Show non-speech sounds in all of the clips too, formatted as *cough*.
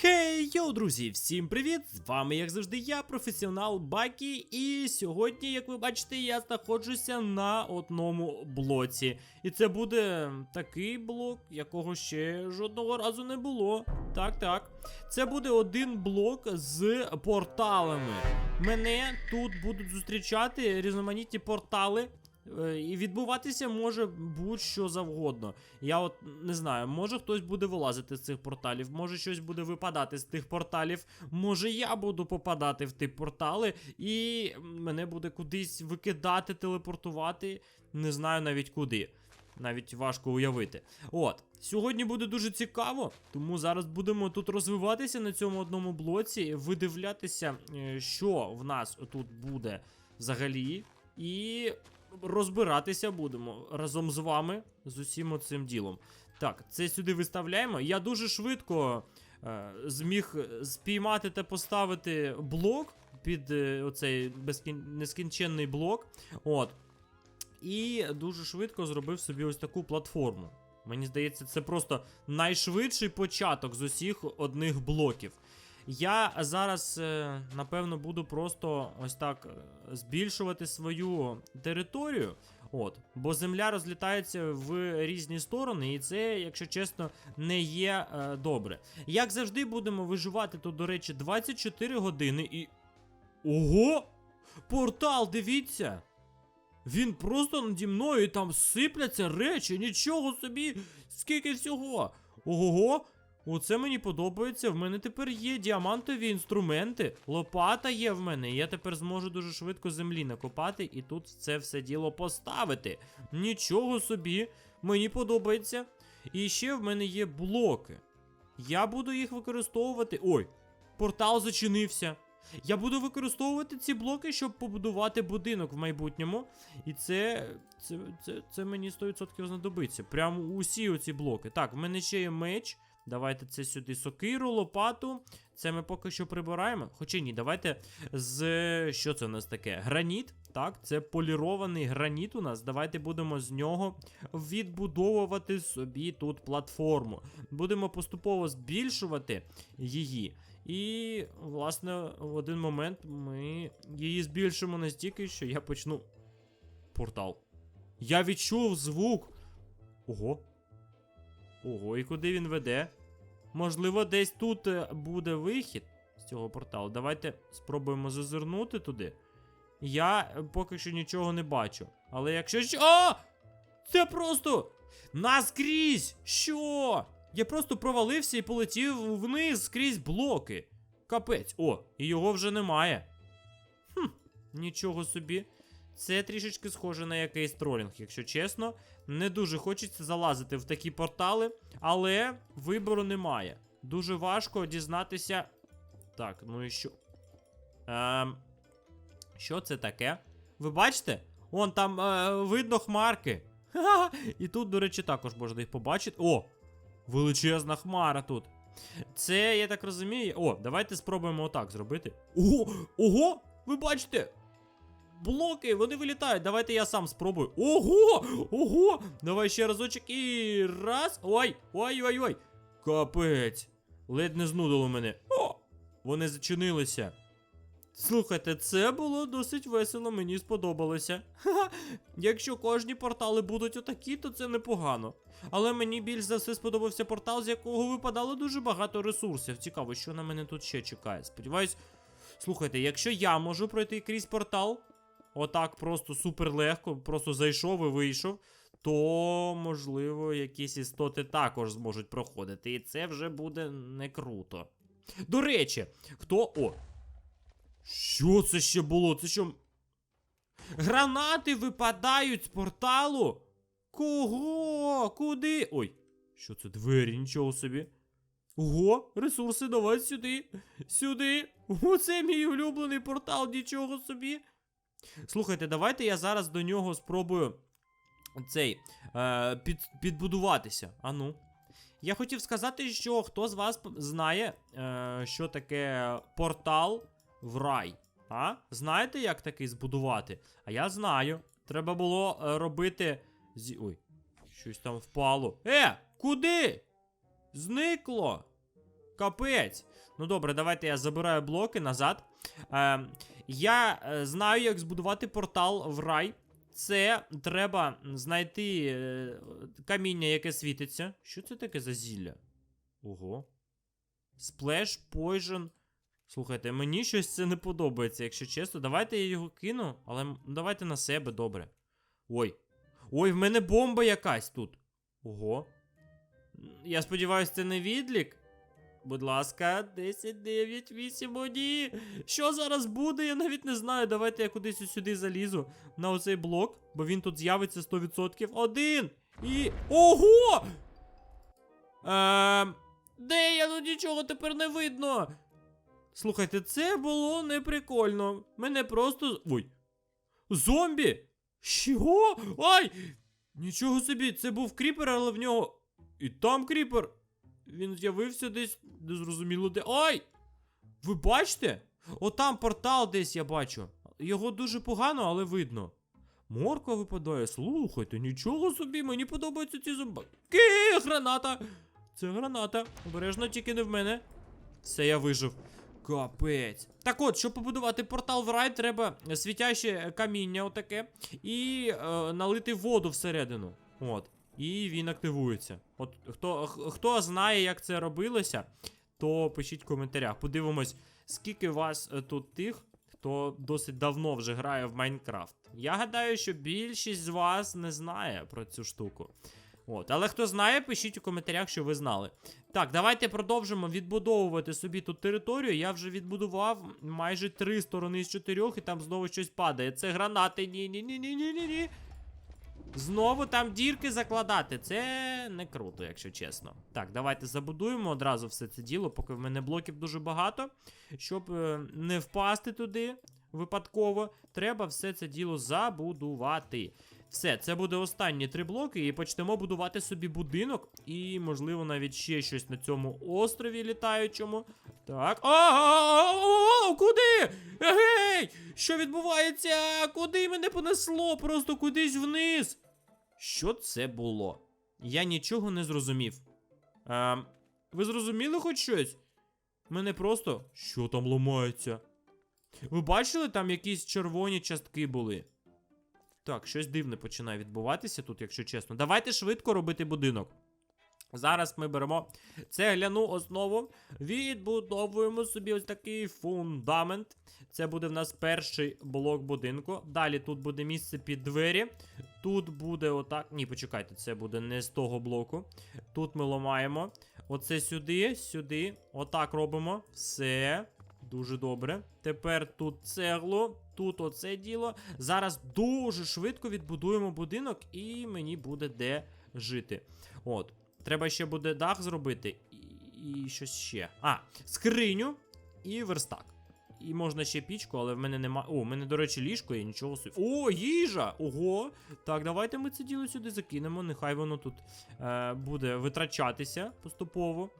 Хей, йоу, друзі! Всім привіт! З вами, як завжди, я, професіонал Бакі, і сьогодні, як ви бачите, я знаходжуся на одному блоці. І це буде такий блок, якого ще жодного разу не було. Так, так. Це буде один блок з порталами. Мене тут будуть зустрічати різноманітні портали. Е, І відбуватися може будь-що завгодно. Я от не знаю, може хтось буде вилазити з цих порталів, може щось буде випадати з тих порталів, може я буду попадати в ті портали, і мене буде кудись викидати, телепортувати. Не знаю навіть куди. Навіть важко уявити. От, сьогодні буде дуже цікаво, тому зараз будемо тут розвиватися на цьому одному блоці, видивлятися, е, що в нас тут буде взагалі. І розбиратися будемо разом з вами з усім оцим ділом. Так, це сюди виставляємо. Я дуже швидко е, зміг спіймати та поставити блок під е, оцей безкін... нескінченний блок. От. І дуже швидко зробив собі ось таку платформу. Мені здається, це просто найшвидший початок з усіх одних блоків. Я зараз, е, напевно, буду просто ось так е, збільшувати свою територію. От, бо земля розлітається в різні сторони, і це, якщо чесно, не є е, добре. Як завжди, будемо виживати тут, до речі, 24 години і. Ого! Портал, дивіться! Він просто наді мною і там сипляться речі, нічого собі, скільки всього. Ого! Оце мені подобається. В мене тепер є діамантові інструменти. Лопата є в мене. Я тепер зможу дуже швидко землі накопати і тут це все діло поставити. Нічого собі, мені подобається. І ще в мене є блоки. Я буду їх використовувати. Ой, портал зачинився. Я буду використовувати ці блоки, щоб побудувати будинок в майбутньому. І це. Це, це, це мені 100% знадобиться. Прямо усі оці блоки. Так, в мене ще є меч. Давайте це сюди сокиру, лопату. Це ми поки що прибираємо. Хоча ні, давайте з. Що це у нас таке? Граніт. Так, це полірований граніт у нас. Давайте будемо з нього відбудовувати собі тут платформу. Будемо поступово збільшувати її. І, власне, в один момент ми її збільшимо настільки, що я почну. Портал. Я відчув звук. Ого. Ого, і куди він веде? Можливо, десь тут е, буде вихід з цього порталу. Давайте спробуємо зазирнути туди. Я е, поки що нічого не бачу. Але якщо що. Це просто наскрізь! Що? Я просто провалився і полетів вниз скрізь блоки. Капець. О, і його вже немає. Хм, нічого собі. Це трішечки схоже на якийсь тролінг, якщо чесно. Не дуже хочеться залазити в такі портали, але вибору немає. Дуже важко дізнатися. Так, ну і що. Ем... Що це таке? Ви бачите? Вон там е, видно хмарки. Ха-ха. І тут, до речі, також можна їх побачити. О! Величезна хмара тут. Це, я так розумію. О, давайте спробуємо отак зробити. Ого! Ого! Ви бачите? Блоки, вони вилітають. Давайте я сам спробую. Ого! Ого! Давай ще разочок і раз. Ой! Ой-ой-ой! Капець! Ледь не знудило мене. О! Вони зачинилися. Слухайте, це було досить весело, мені сподобалося. Ха-ха. Якщо кожні портали будуть отакі, то це непогано. Але мені більш за все сподобався портал, з якого випадало дуже багато ресурсів. Цікаво, що на мене тут ще чекає. Сподіваюсь. Слухайте, якщо я можу пройти крізь портал, отак просто супер легко, просто зайшов і вийшов, то, можливо, якісь істоти також зможуть проходити. І це вже буде не круто. До речі, хто. О! Що це ще було? Це що? Гранати випадають з порталу? Кого? Куди? Ой, що це двері? Нічого собі. Ого, ресурси, давай сюди. Сюди. Оце мій улюблений портал, нічого собі. Слухайте, давайте я зараз до нього спробую цей е, під, підбудуватися. Ану. Я хотів сказати, що хто з вас знає, е, що таке портал в рай. А? Знаєте, як такий збудувати? А я знаю. Треба було е, робити. Зі... Ой, щось там впало. Е, куди? Зникло. Капець. Ну добре, давайте я забираю блоки назад. Е, я е, знаю, як збудувати портал в рай. Це треба знайти е, каміння, яке світиться. Що це таке за зілля? Ого. Сплеш, Poison. Слухайте, мені щось це не подобається, якщо чесно. Давайте я його кину, але давайте на себе, добре. Ой. Ой, в мене бомба якась тут. Ого. Я сподіваюся, це не відлік. Будь ласка, 10, 9, 8, о. Що зараз буде? Я навіть не знаю. Давайте я кудись сюди залізу на оцей блок, бо він тут з'явиться 100%. Один! І. Ого! Ем. Де я? Ну нічого тепер не видно. Слухайте, це було неприкольно. Мене просто. Ой. Зомбі! Що? Ай! Нічого собі, це був кріпер, але в нього. І там кріпер. Він з'явився десь незрозуміло де. Ай! Ви бачите? Отам портал десь я бачу. Його дуже погано, але видно. Морква випадає, слухайте, нічого собі, мені подобаються ці зомбаки. Граната! Це граната. Обережно тільки не в мене. Все, я вижив. Капець. Так от, щоб побудувати портал в рай, треба світяще каміння, отаке, і е, налити воду всередину. От. І він активується. От хто, хто знає, як це робилося, то пишіть в коментарях. Подивимось, скільки вас е, тут тих, хто досить давно вже грає в Майнкрафт. Я гадаю, що більшість з вас не знає про цю штуку. От, але хто знає, пишіть у коментарях, що ви знали. Так, давайте продовжимо відбудовувати собі тут територію. Я вже відбудував майже три сторони з чотирьох, і там знову щось падає. Це гранати. Ні, Знову там дірки закладати. Це не круто, якщо чесно. Так, давайте забудуємо одразу все це діло, поки в мене блоків дуже багато. Щоб е, не впасти туди випадково, треба все це діло забудувати. Все, це буде останні три блоки, і почнемо будувати собі будинок, і, можливо, навіть ще щось на цьому острові літаючому. Так. А, куди? Гей! Що відбувається? Куди мене понесло? Просто кудись вниз. Що це було? Я нічого не зрозумів. Ем, ви зрозуміли хоч щось? Мене просто. Що там ламається? Ви бачили, там якісь червоні частки були? Так, щось дивне починає відбуватися тут, якщо чесно. Давайте швидко робити будинок. Зараз ми беремо цегляну основу, відбудовуємо собі ось такий фундамент. Це буде в нас перший блок будинку. Далі тут буде місце під двері. Тут буде отак. Ні, почекайте, це буде не з того блоку. Тут ми ламаємо. Оце сюди, сюди. Отак робимо. Все. Дуже добре. Тепер тут цеглу, тут оце діло. Зараз дуже швидко відбудуємо будинок, і мені буде де жити. От. Треба ще буде дах зробити. І, і щось ще. А, скриню і верстак. І можна ще пічку, але в мене нема. О, в мене, до речі, ліжко є, нічого собі. О, їжа! Ого! Так, давайте ми це діло сюди закинемо. Нехай воно тут е, буде витрачатися поступово.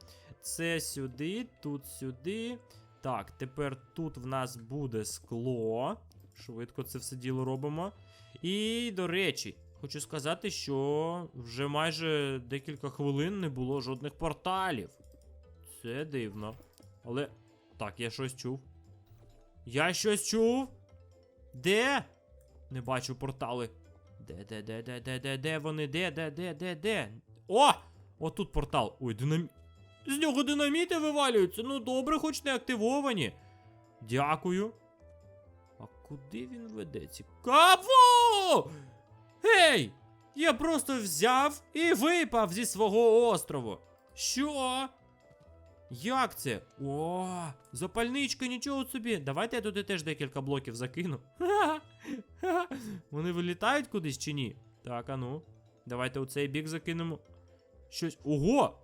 Це сюди, тут сюди. Так, тепер тут в нас буде скло. Швидко це все діло робимо. І, до речі, хочу сказати, що вже майже декілька хвилин не було жодних порталів. Це дивно. Але. Так, я щось чув. Я щось чув? Де? Не бачу портали. Де, де, де, де, де, де, де вони? Де, де, де, де, де? О! Отут портал. Ой, динаміт. З нього динаміти вивалюються. Ну добре, хоч не активовані. Дякую. А куди він веде? Цікаво! Гей! Я просто взяв і випав зі свого острову. Що? Як це? О, запальничка, нічого собі. Давайте я туди теж декілька блоків закину. Ха-ха. *laughs* Вони вилітають кудись чи ні? Так, а ну. Давайте у цей бік закинемо. Щось. Ого!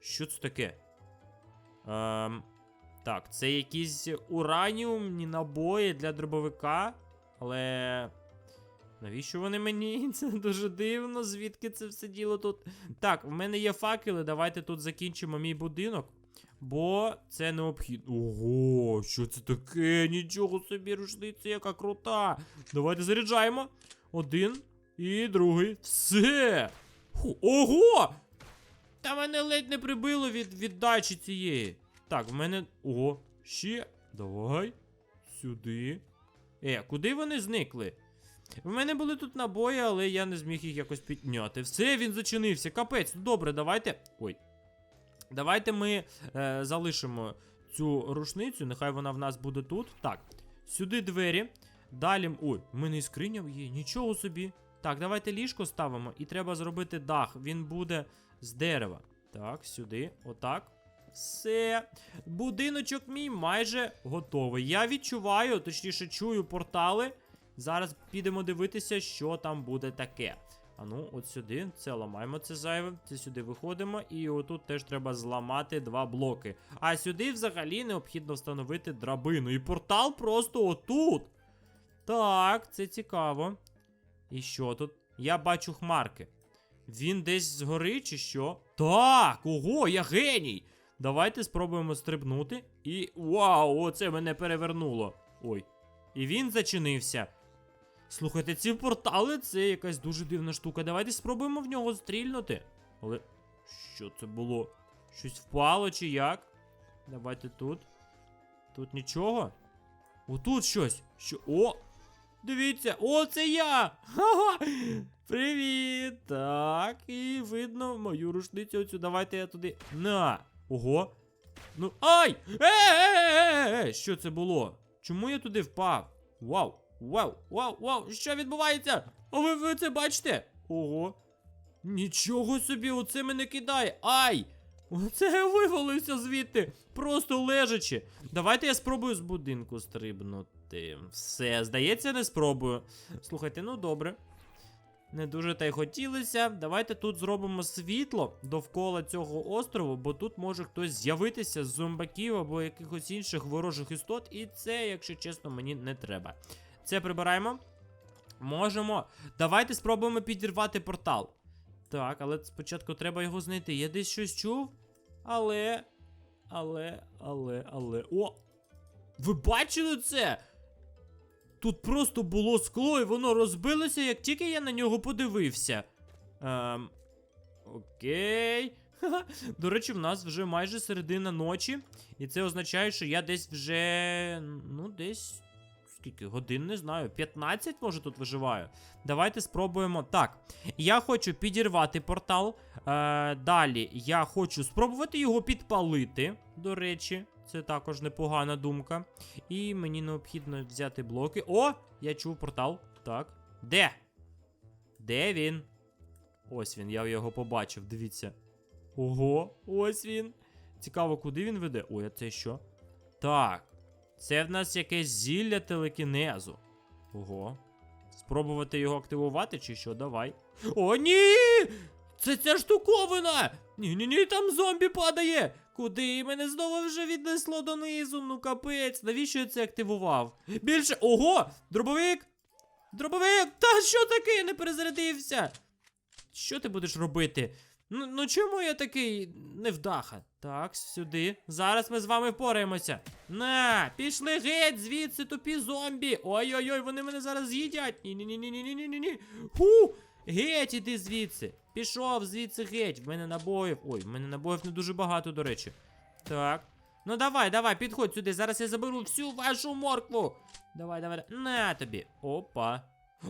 Що це таке? Ем, так, це якісь ураніумні набої для дробовика. Але. Навіщо вони мені? *laughs* Це дуже дивно, звідки це все діло тут. Так, в мене є факели, давайте тут закінчимо мій будинок. Бо це необхідно. Ого, що це таке? Нічого собі рушниця, яка крута. Давайте заряджаємо. Один і другий. Все. Ху, ого! Та мене ледь не прибило від віддачі цієї. Так, в мене. О, ще. Давай. Сюди. Е, куди вони зникли? В мене були тут набої, але я не зміг їх якось підняти. Все, він зачинився. Капець. Ну добре, давайте. Ой. Давайте ми е, залишимо цю рушницю. Нехай вона в нас буде тут. Так, сюди двері. Далі. Ой, в мене і скриня є. Нічого собі. Так, давайте ліжко ставимо. І треба зробити дах. Він буде з дерева. Так, сюди. Отак. Все. Будиночок мій майже готовий. Я відчуваю, точніше, чую портали. Зараз підемо дивитися, що там буде таке. А ну, от сюди, це ламаємо це зайве, це сюди виходимо, і отут теж треба зламати два блоки. А сюди взагалі необхідно встановити драбину. І портал просто отут. Так, це цікаво. І що тут? Я бачу хмарки. Він десь згори чи що? Так, ого, я геній! Давайте спробуємо стрибнути. І. Вау, оце мене перевернуло. Ой. І він зачинився. Слухайте, ці портали це якась дуже дивна штука. Давайте спробуємо в нього стрільнути. Але. Що це було? Щось впало чи як? Давайте тут. Тут нічого. Отут щось. Що. О! Дивіться, о, це я! Ха-ха! Привіт! Так, і видно мою рушницю оцю. Давайте я туди. На! Ого! Ну. Ай! Е-е-е-е! Що це було? Чому я туди впав? Вау! Вау! Вау! Вау! Що відбувається? А ви, ви це бачите? Ого! Нічого собі, оце мене кидає! Ай! Оце я *laughs* вивалився звідти, просто лежачи. Давайте я спробую з будинку стрибнути. Все, здається, не спробую. Слухайте, ну добре. Не дуже та й хотілося. Давайте тут зробимо світло довкола цього острову, бо тут може хтось з'явитися з зомбаків або якихось інших ворожих істот, і це, якщо чесно, мені не треба. Це прибираємо. Можемо. Давайте спробуємо підірвати портал. Так, але спочатку треба його знайти. Я десь щось чув. Але. Але, але, але. О! Ви бачили це? Тут просто було скло, і воно розбилося, як тільки я на нього подивився. Ем. Окей. До речі, в нас вже майже середина ночі. І це означає, що я десь вже. Ну, десь. Скільки годин, не знаю. 15, може, тут виживаю. Давайте спробуємо. Так, я хочу підірвати портал. Е, далі я хочу спробувати його підпалити. До речі, це також непогана думка. І мені необхідно взяти блоки. О! Я чув портал. Так. Де? Де він? Ось він, я його побачив, дивіться. Ого, ось він. Цікаво, куди він веде? Ой, а це що? Так. Це в нас якесь зілля телекінезу. Ого. Спробувати його активувати чи що? Давай. О, ні! Це ця штуковина! Ні-ні-ні, там зомбі падає! Куди мене знову вже віднесло донизу? Ну капець, навіщо я це активував? Більше. Ого! Дробовик! Дробовик! Та що таке? Не перезарядився! Що ти будеш робити? Ну, ну чому я такий невдаха? Так, сюди. Зараз ми з вами впораємося. На, пішли геть звідси, тупі зомбі. Ой-ой-ой, вони мене зараз з'їдять. Ні-ні-ні-ні-ні-ні-ні. Ху! Геть, іди звідси. Пішов звідси геть. В мене набоїв. Ой, в мене набоїв не дуже багато, до речі. Так. Ну давай, давай, підходь сюди. Зараз я заберу всю вашу моркву. Давай, давай. На тобі. Опа.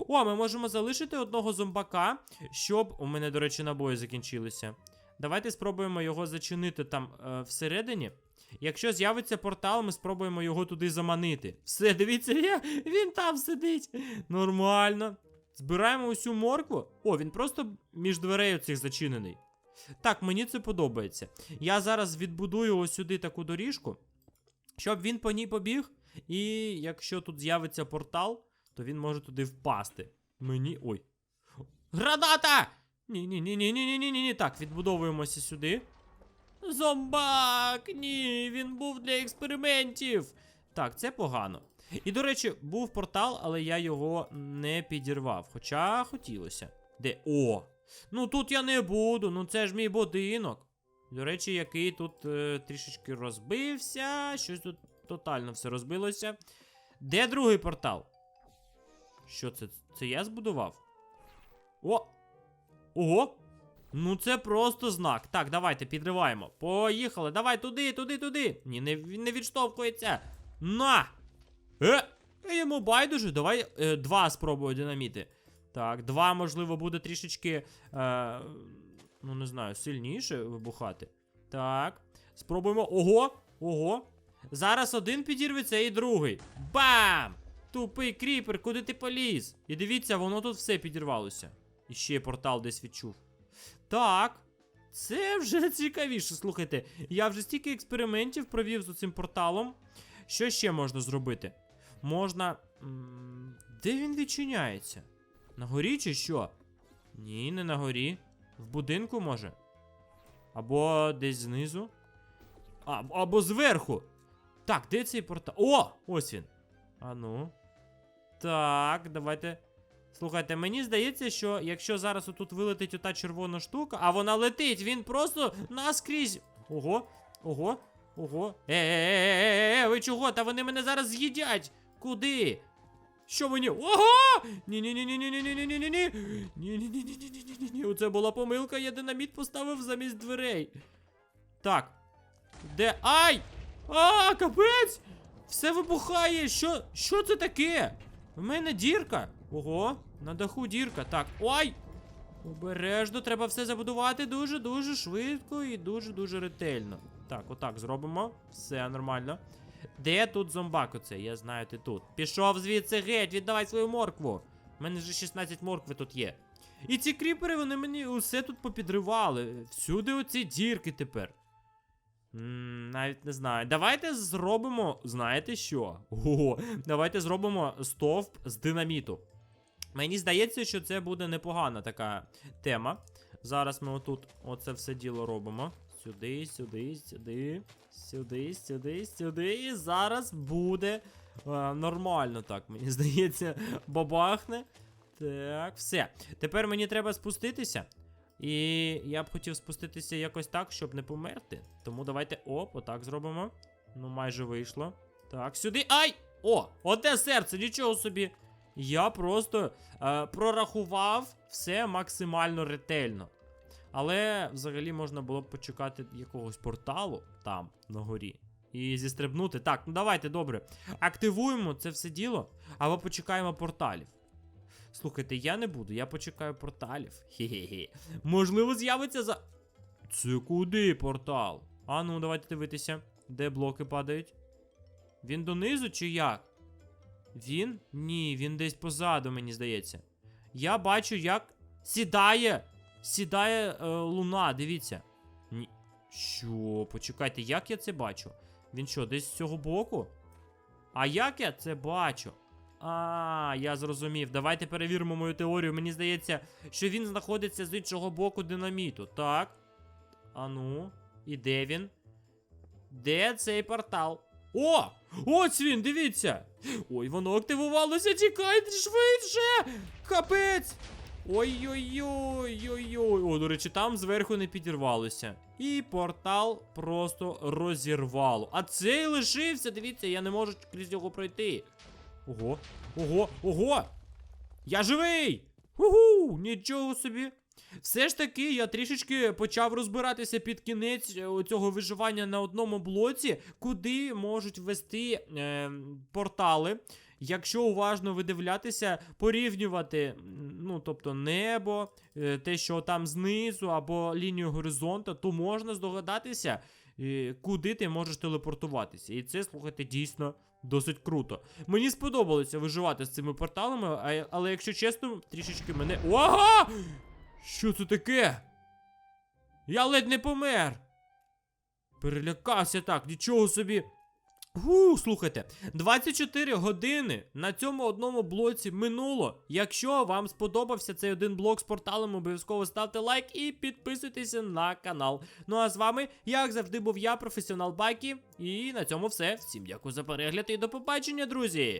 О, ми можемо залишити одного зомбака, щоб. У мене, до речі, набої закінчилися. Давайте спробуємо його зачинити там е, всередині. Якщо з'явиться портал, ми спробуємо його туди заманити. Все, дивіться, я, він там сидить. Нормально. Збираємо усю моркву. О, він просто між дверей цих зачинений. Так, мені це подобається. Я зараз відбудую ось сюди таку доріжку, щоб він по ній побіг. І якщо тут з'явиться портал, то він може туди впасти. Мені. Ой. Граната! Ні-ні-ні-ні-ні-ні-ні-ні. Так, відбудовуємося сюди. Зомбак! Ні, він був для експериментів. Так, це погано. І, до речі, був портал, але я його не підірвав. Хоча хотілося. Де? О! Ну тут я не буду, ну це ж мій будинок. До речі, який тут е, трішечки розбився. Щось тут тотально все розбилося. Де другий портал? Що це? Це я збудував? О! Ого! Ну це просто знак. Так, давайте підриваємо. Поїхали. Давай туди, туди, туди. Ні, не, не відштовхується. На! Е, Йому байдуже, давай е, два спробую динаміти. Так, два, можливо, буде трішечки. Е, ну, не знаю, сильніше вибухати. Так. Спробуємо. Ого! Ого! Зараз один підірветься і другий. Бам! Тупий кріпер, куди ти поліз? І дивіться, воно тут все підірвалося. І ще портал десь відчув. Так. Це вже *laughs* цікавіше. Слухайте, я вже стільки експериментів провів з цим порталом. Що ще можна зробити? Можна. Де він відчиняється? На горі чи що? Ні, не на горі. В будинку може. Або десь знизу. А, або зверху. Так, де цей портал? О! Ось він. А ну. Так, давайте. Слухайте, мені здається, що якщо зараз отут вилетить ота червона штука, а вона летить, він просто наскрізь. Ого, ого, ого. Е-е-е-е-е, ви чого? Та вони мене зараз з'їдять. Куди? Що мені? Ого! Ні-ні-ні-ні-ні-ні-ні-ні-ні. Ні-ні-ні-ні-ні-ні-ні. Оце була помилка, я динаміт поставив замість дверей. Так. Де. Ай! А, капець! Все вибухає! Що? Що це таке? В мене дірка. Ого, на даху дірка. Так. Ой! Обережно, треба все забудувати дуже-дуже швидко і дуже-дуже ретельно. Так, отак зробимо. Все нормально. Де тут зомбак оцей? Я знаю, ти тут. Пішов звідси геть, віддавай свою моркву. У мене вже 16 моркви тут є. І ці кріпери, вони мені усе тут попідривали. Всюди оці дірки тепер. Навіть не знаю. Давайте зробимо, знаєте що? Ого, давайте зробимо стовп з динаміту. Мені здається, що це буде непогана така тема. Зараз ми отут оце все діло робимо. Сюди, сюди, сюди, сюди, сюди, сюди. І зараз буде е, нормально так, мені здається, бабахне. Так, все. Тепер мені треба спуститися. І я б хотів спуститися якось так, щоб не померти. Тому давайте оп, отак зробимо. Ну, майже вийшло. Так, сюди. Ай! О! Оте серце, нічого собі. Я просто е, прорахував все максимально ретельно. Але взагалі можна було б почекати якогось порталу там, на горі. І зістрибнути. Так, ну давайте, добре. Активуємо це все діло, або почекаємо порталів. Слухайте, я не буду, я почекаю порталів. Хе-хе-хе. Можливо, з'явиться за. Це куди портал? А ну, давайте дивитися, де блоки падають. Він донизу чи як? Він? Ні, він десь позаду, мені здається. Я бачу, як сідає. Сідає е, луна, дивіться. Ні. Що? Почекайте, як я це бачу? Він що, десь з цього боку? А як я це бачу? А, я зрозумів. Давайте перевіримо мою теорію. Мені здається, що він знаходиться з іншого боку динаміту. Так. А ну, і де він? Де цей портал? О! Ось він, дивіться! Ой, воно активувалося, тікайте швидше! Капець! Ой-ой-ой-ой-ой. О, до речі, там зверху не підірвалося. І портал просто розірвало. А цей лишився, дивіться, я не можу крізь нього пройти. Ого, ого, ого! Я живий! Угу, нічого собі. Все ж таки, я трішечки почав розбиратися під кінець е, цього виживання на одному блоці, куди можуть вести е, портали. Якщо уважно видивлятися, порівнювати, ну тобто небо, е, те, що там знизу, або лінію горизонту, то можна здогадатися, куди ти можеш телепортуватися. І це, слухайте, дійсно досить круто. Мені сподобалося виживати з цими порталами, але якщо чесно, трішечки мене. Ого! Що це таке? Я ледь не помер. Перелякався так, нічого собі. Гу, слухайте, 24 години на цьому одному блоці минуло. Якщо вам сподобався цей один блок з порталом, обов'язково ставте лайк і підписуйтеся на канал. Ну а з вами, як завжди, був я, професіонал Байкі. І на цьому все. Всім дякую за перегляд і до побачення, друзі!